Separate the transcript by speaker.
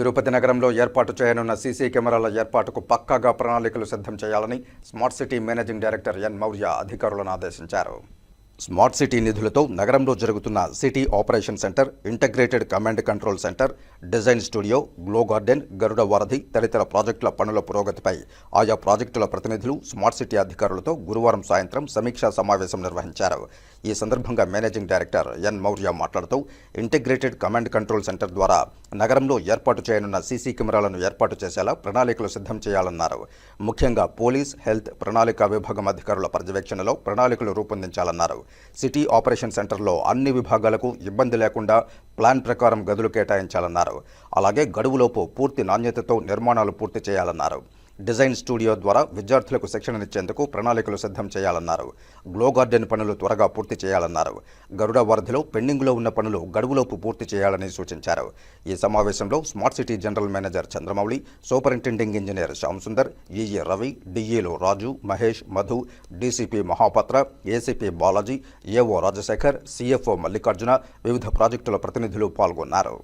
Speaker 1: తిరుపతి నగరంలో ఏర్పాటు చేయనున్న సీసీ కెమెరాల ఏర్పాటుకు పక్కాగా ప్రణాళికలు సిద్ధం చేయాలని smart city managing director N Maurya అధికారులను ఆదేశించారు. స్మార్ట్ సిటీ నిధులతో నగరంలో జరుగుతున్న city operation centre integrated command control centre design studio glow garden Garuda Varadhi తదితర ప్రాజెక్టుల పనుల పురోగతిపై ఆయా ప్రాజెక్టుల ప్రతినిధులు స్మార్ట్ సిటీ అధికారులతో గురువారం సాయంత్రం సమీక్షా సమావేశం నిర్వహించారు. ఈ సందర్భంగా మేనేజింగ్ డైరెక్టర్ ఎన్ మౌర్య మాట్లాడుతూ ఇంటిగ్రేటెడ్ కమాండ్ కంట్రోల్ సెంటర్ ద్వారా నగరంలో ఏర్పాటు చేయనున్న సీసీ కెమెరాలను ఏర్పాటు చేసేలా ప్రణాళికలు సిద్ధం చేయాలన్నారు. ముఖ్యంగా పోలీస్ హెల్త్ ప్రణాళిక విభాగం అధికారుల పర్యవేక్షణలో ప్రణాళికలు రూపొందించాలన్నారు. సిటీ ఆపరేషన్ సెంటర్లో అన్ని విభాగాలకు ఇబ్బంది లేకుండా ప్లాన్ ప్రకారం గదులు కేటాయించాలన్నారు. అలాగే గడువులోపు పూర్తి నాణ్యతతో నిర్మాణాలు పూర్తి చేయాలన్నారు. డిజైన్ స్టూడియో ద్వారా విద్యార్థులకు శిక్షణనిచ్చేందుకు ప్రణాళికలు సిద్ధం చేయాలన్నారు. గ్లో గార్డెన్ పనులు త్వరగా పూర్తి చేయాలన్నారు. గరుడ వరదలో పెండింగ్లో ఉన్న పనులు గడువులోపు పూర్తి చేయాలని సూచించారు. ఈ సమావేశంలో smart city general manager Chandramouli superintending engineer Shyam Sundar Ravi డిఈలు Raju Mahesh Madhu DCP Mahapatra ACP Balaji AO Rajasekhar CFO Mallikarjuna వివిధ ప్రాజెక్టుల ప్రతినిధులు పాల్గొన్నారు.